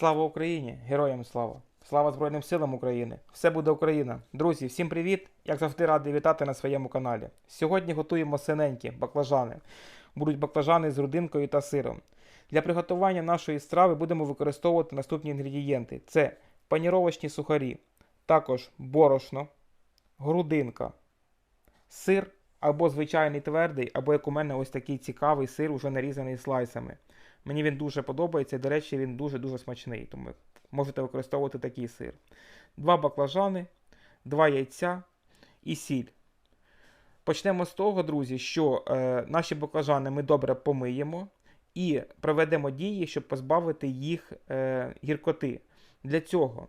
Слава Україні! Героям слава! Слава Збройним силам України! Все буде Україна! Друзі, всім привіт! Як завжди радий вітати на своєму каналі. Сьогодні готуємо синенькі баклажани. Будуть баклажани з родинкою та сиром. Для приготування нашої страви будемо використовувати наступні інгредієнти: це паніровочні сухарі, також борошно, грудинка, сир або звичайний твердий, або як у мене ось такий цікавий сир, уже нарізаний слайсами. Мені він дуже подобається, до речі, він дуже-дуже смачний, тому можете використовувати такий сир. Два баклажани, два яйця і сіль. Почнемо з того, друзі, що е, наші баклажани ми добре помиємо і проведемо дії, щоб позбавити їх е, гіркоти. Для цього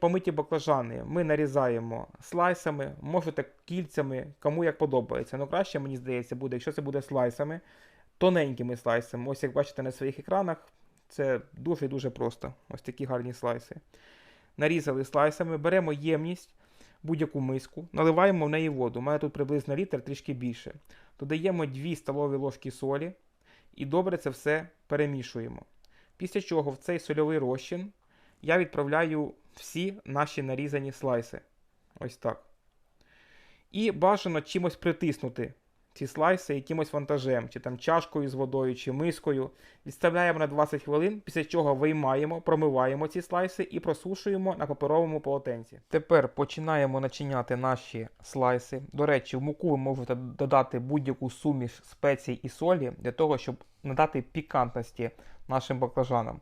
помиті баклажани ми нарізаємо слайсами, можете кільцями, кому як подобається. Ну краще, мені здається, буде, якщо це буде слайсами, тоненькими слайсами. Ось як бачите на своїх екранах, це дуже і дуже просто. Ось такі гарні слайси. Нарізали слайсами, беремо ємність, будь-яку миску, наливаємо в неї воду. У мене тут приблизно літр, трішки більше. Додаємо 2 столові ложки солі і добре це все перемішуємо. Після чого в цей сольовий розчин я відправляю всі наші нарізані слайси. Ось так. І бажано чимось притиснути ці слайси якимось вантажем, чи там чашкою з водою, чи мискою. Відставляємо на 20 хвилин, після чого виймаємо, промиваємо ці слайси і просушуємо на паперовому полотенці. Тепер починаємо начиняти наші слайси. До речі, в муку ви можете додати будь-яку суміш спецій і солі для того, щоб надати пікантності нашим баклажанам.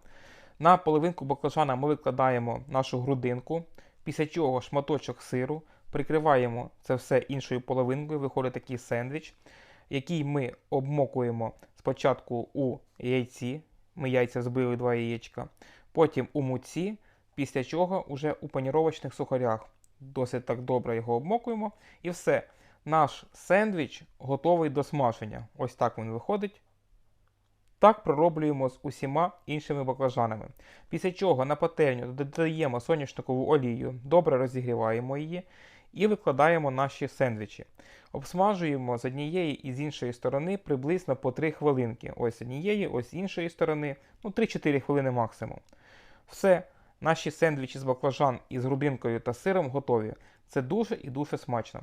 На половинку баклажана ми викладаємо нашу грудинку, після чого шматочок сиру, прикриваємо це все іншою половинкою, виходить такий сендвіч, який ми обмокуємо спочатку у яйці. Ми яйця збили два яєчка, потім у муці, після чого вже у паніровочних сухарях. Досить так добре його обмокуємо. І все. Наш сендвіч готовий до смаження. Ось так він виходить. Так пророблюємо з усіма іншими баклажанами. Після чого на пательню додаємо соняшникову олію, добре розігріваємо її і викладаємо наші сендвічі. Обсмажуємо з однієї і з іншої сторони приблизно по 3 хвилинки. Ось однієї, ось з іншої сторони, ну 3-4 хвилини максимум. Все, наші сендвічі з баклажан із грудинкою та сиром готові. Це дуже і дуже смачно.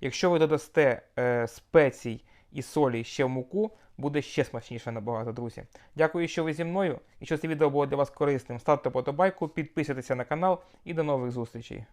Якщо ви додасте е, спецій і солі ще в муку, буде ще смачніше набагато, друзі. Дякую, що ви зі мною. і що це відео було для вас корисним, ставте подобайку, підписуйтеся на канал і до нових зустрічей.